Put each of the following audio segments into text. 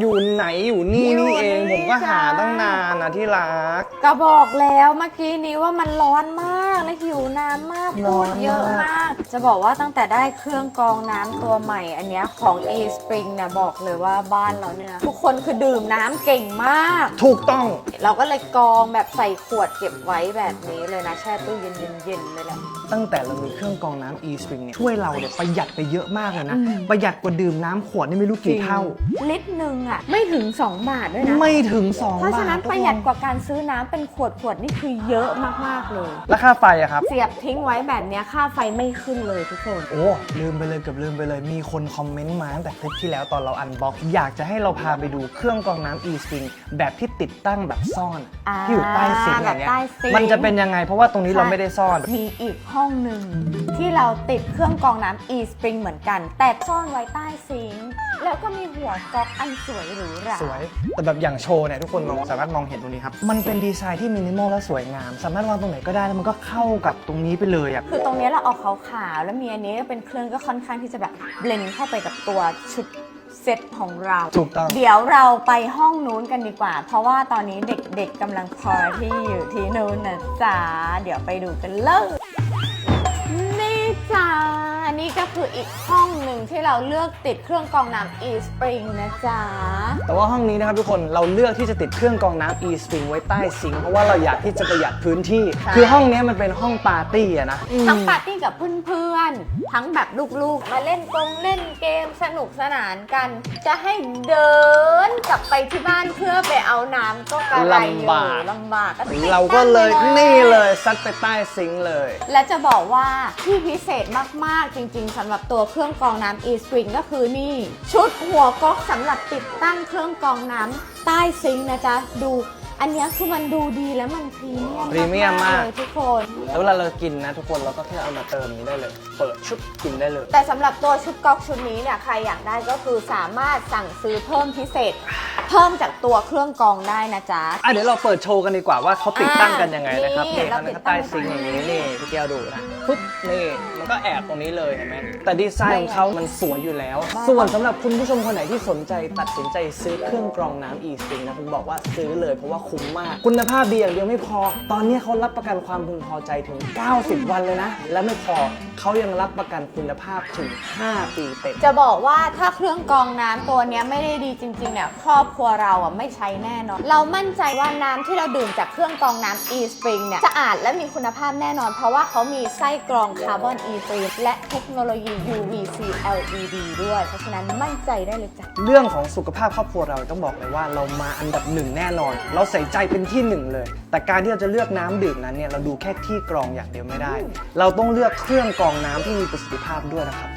อยู่ไหนอยู่นี่อยู่นี่เองนี่ผมก็หาจ้า ตั้งนานนะที่รัก ก็บอกแล้วเมื่อกี้นี้ว่ามันร้อนมากและหิวน้ำมากร้พูอดนเยอะมากมาก จะบอกว่าตั้งแต่ได้เครื่องกรองน้ำตัวใหม่ อันเนี้ยของ e spring เนี่ยบอกเลยว่าบ้านเราเนี่ยนะทุกคนคือดื่มน้ำเก่งมาก ถูกต้องเราก็เลยกรองแบบใส่ขวดเก็บไว้แบบนี้เลยนะแช่ตู้เย็นๆๆเลยแหละตั้งแต่เรามีเครื่องกรองน้ำ e-spring เนี่ยช่วยเราเนี่ยประหยัดไปเยอะมากเลยนะอืมประหยัดกว่าดื่มน้ำขวดนี่ไม่รู้กี่เท่า ลิตรหนึ่งอะไม่ถึง 2 บาทด้วยนะ ไม่ถึง 2 บาท เพราะฉะนั้นทุกประคนหยัดกว่าการซื้อน้ำเป็นขวดขวดๆนี่คือเยอะมากๆเลย แล้วค่าไฟอะครับ เสียบทิ้งไว้แบบเนี้ยค่าไฟไม่ขึ้นเลยทุกคน โอ้ลืมไปเลยเกือบลืมไปเลยมีคนคอมเมนต์มาตั้งแต่คลิปที่แล้วตอนเราอันบ็อกอยากจะให้เราพาไปดูเครื่องกรองน้ำ e-spring แบบที่ติดตั้งแบบซ่อนอ่าที่อยู่ใต้ซิงค์อย่างเงี้ยแบบใต้ซิงค์ มันจะเป็นยังไงเพราะว่าตรงนี้เราไม่ได้ซ่อน มีอีกห้องหนึ่ง ที่เราติดเครื่องกรองน้ำ e spring เหมือนกัน แต่ซ่อนไว้ใต้ซิงค์แล้วก็มีหัวก๊อกอันสวยหรูหรา สวย แต่แบบอย่างโชว์เนี่ยทุกคนมองสามารถมองเห็นตรงนี้ครับ มันเป็นดีไซน์ที่มินิมอลและสวยงาม สามารถวางตรงไหนก็ได้แล้วมันก็เข้ากับตรงนี้ไปเลยอะคือตรงเนี้ยเราเอาขาวๆแล้วมีอันนี้เป็นเครื่องก็ค่อนข้างที่จะแบบเบลนเข้าไปกับตัวชุดเซตของเรา ถูกต้อง เดี๋ยวเราไปห้องนู้นกันดีกว่า เพราะว่าตอนนี้เด็กๆกำลังพาร์ตี้อยู่ที่นู้นนะจ๊ะ เดี๋ยวไปดูกันเลย นี่จ้า นี่ก็คืออีกห้องหนึ่งที่เราเลือกติดเครื่องกรองน้ำ e spring นะจ๊ะ แต่ว่าห้องนี้นะครับทุกคนเราเลือกที่จะติดเครื่องกรองน้ำ e-spring ไว้ใต้ซิงค์เพราะว่าเราอยากที่จะประหยัดพื้นที่ ใช่ คือห้องเนี้ยมันเป็นห้องปาร์ตี้อะนะทั้งปาร์ตี้กับเพื่อนๆ ทั้งแบบลูกๆ มาเล่นกงเล่นเกมสนุกสนานกัน จะให้เดินกลับไปที่บ้านเพื่อไปเอาน้ำก็กระไรอยู่ลำบาก ลำบากก็ติดเราก็เลยตั้งไปนี่เลยซัดไปใต้ซิงค์เลย และจะบอกว่าที่พิเศษมากๆจริงๆสำหรับตัวเครื่องกรองน้ำ e-spring ก็คือนี่ ชุดหัวก๊อกสำหรับติดตั้งเครื่องกรองน้ำใต้ซิงค์นะจ๊ะ ดู อันเนี้ยคือมันดูดีแล้วมันพรีเมียมพรีเมียมมาก เลยทุกคน แล้วเวลาเรากินนะทุกคนเราก็แค่เอามาเติมนี้ได้เลย เปิดชุบกินได้เลย แต่สำหรับตัวชุดก๊อกชุดนี้เนี่ยใครอยากได้ก็คือสามารถสั่งซื้อเพิ่มพิเศษ เพิ่มจากตัวเครื่องกรองได้นะจ๊ะ อะเดี๋ยวเราเปิดโชว์กันดีกว่าว่าเขาติดตั้งกันยังไงนะครับนี่นี่เราเขาติดก็ตั้ใต้งซิงค์อย่างนี้นี่พี่แก้วดูนะปุ๊บนี่มันก็แอบตรงนี้เลยเห็นไหมแต่ดีไซน์ของเขามันสวยอยู่แล้ว ส่วนสำหรับคุณผู้ชมคนไหนที่สนใจตัดสินใจซื้อเครื่องกรองน้ำ e-spring นะผมบอกว่าซื้อเลยเพราะว่าคุ้มมาก คุณภาพดีอย่างเดียวไม่พอ ตอนนี้เขารับประกันความพึงพอใจถึง 90 วันเลยนะ และไม่พอเขายังรับประกันคุณภาพถึง 5 ปีเต็ม จะบอกว่าถ้าเครื่องกรองน้ำตัวเนี้ยไม่ได้ดีจริงๆเนี่ยครอบครัวเราอะไม่ใช้แน่นอน เรามั่นใจว่าน้ำที่เราดื่มจากเครื่องกรองน้ำ e spring เนี่ยสะอาดและมีคุณภาพแน่นอน เพราะว่าเขามีไส้กรองคาร์บอน e free และเทคโนโลยี UVC LED ด้วย เพราะฉะนั้นมั่นใจได้เลยจ้ะ เรื่องของสุขภาพครอบครัวเราต้องบอกเลยว่าเรามาอันดับหนึ่งแน่นอน เราใส่ใจเป็นที่หนึ่งเลย แต่การที่เราจะเลือกน้ำดื่มนั้นเนี่ยเราดูแค่ที่กรองอย่างเดียวไม่ได้ เราต้องเลือกเครื่องกรองน้ำที่มีประสิทธิภาพด้วยนะครับ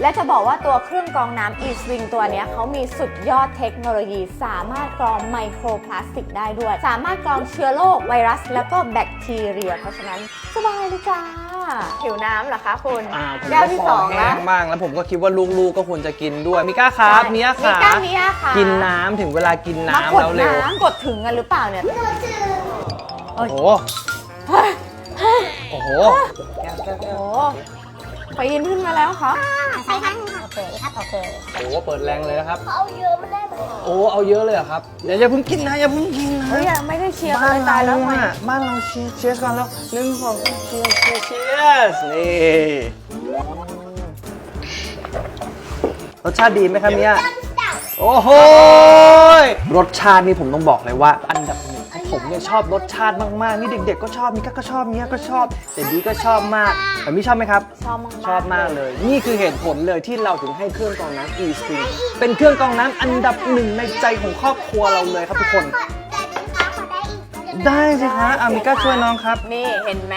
และจะบอกว่าตัวเครื่องกรองน้ำ e-swing ตัวเนี้ยเขามีสุดยอดเทคโนโลยีสามารถกรองไมโครพลาสติกได้ด้วย สามารถกรองเชื้อโรคไวรัส แล้วก็แบคทีเรีย เพราะฉะนั้นสบายเลยจ้าหิวน้ำเหรอคะคุณอ่าผมแก้วก็ที่คสอองแห้แล้วงบ้างแล้วผมก็คิดว่าลูกๆก็ควรจะกินด้วยมิก้าครับใช่เนี้ยมิค่ะก้าเมียค่ะกินน้ำถึงเวลากินมาน้ำกดแล้วเร็วน้ำกดถึงกันหรือเปล่าเนี่ย โอ้โหโอ้โห โอ้ปีนขึ้นมาแล้วครับใส่ครั้งหนึงค่ะโอ เคครับโอเคโอ้โหเปิดแรงเลยนะครับ เอาเยอะไม่ได้ไหมโอ้เอาเยอะเลยเหรอครับเดี๋ยวอย่าเพิ่งกินนะอย่าเพิ่งกินนะเฮ้ยยังไม่ได้เชียร์บ้าเลนยตายแล้วเราไงอะบ้านเราเชียร์เชียร์กันแล้วหนึ่งสองสามเชียร์เชียร์เชียร์นี่รสชาติดีไหมครับเนี่ยโอ้โหยรสชาตินี่ผมต้องบอกเลยว่า อันดับหนึ่งเพราะ ผมเนี่ยชอบรสชาติมากๆ นี่เด็ก ๆ ก็ชอบมิก้าก็ชอบเมียก็ชอบแต่ดีก็ชอบมากแต่มี่ชอบไหมครับ ชอบมากๆชอบมากเลย นี่คือเหตุผลเลยที่เราถึงให้เครื่องกรองน้ำ e spring เป็นเครื่องกรองน้ำอันดับหนึ่งในใจของครอบครัวเราเลยครับทุกคนขอได้ไหมคะขอได้อีกได้สิคะอามิก้าช่วยน้องครับ นี่เห็นไหม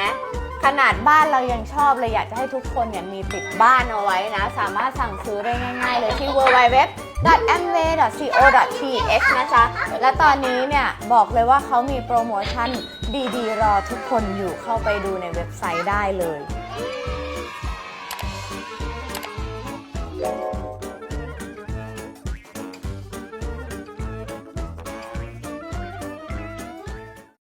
ขนาดบ้านเรายังชอบเลยอยากจะให้ทุกคนเนี่ยมีติดบ้านเอาไว้นะ สามารถสั่งซื้อได้ง่ายๆเลยที่ www.amway.co.th นะจ๊ะ และตอนนี้เนี่ยบอกเลยว่าเขามีโปรโมชั่นดีๆ รอทุกคนอยู่เข้าไปดูในเว็บไซต์ได้เลย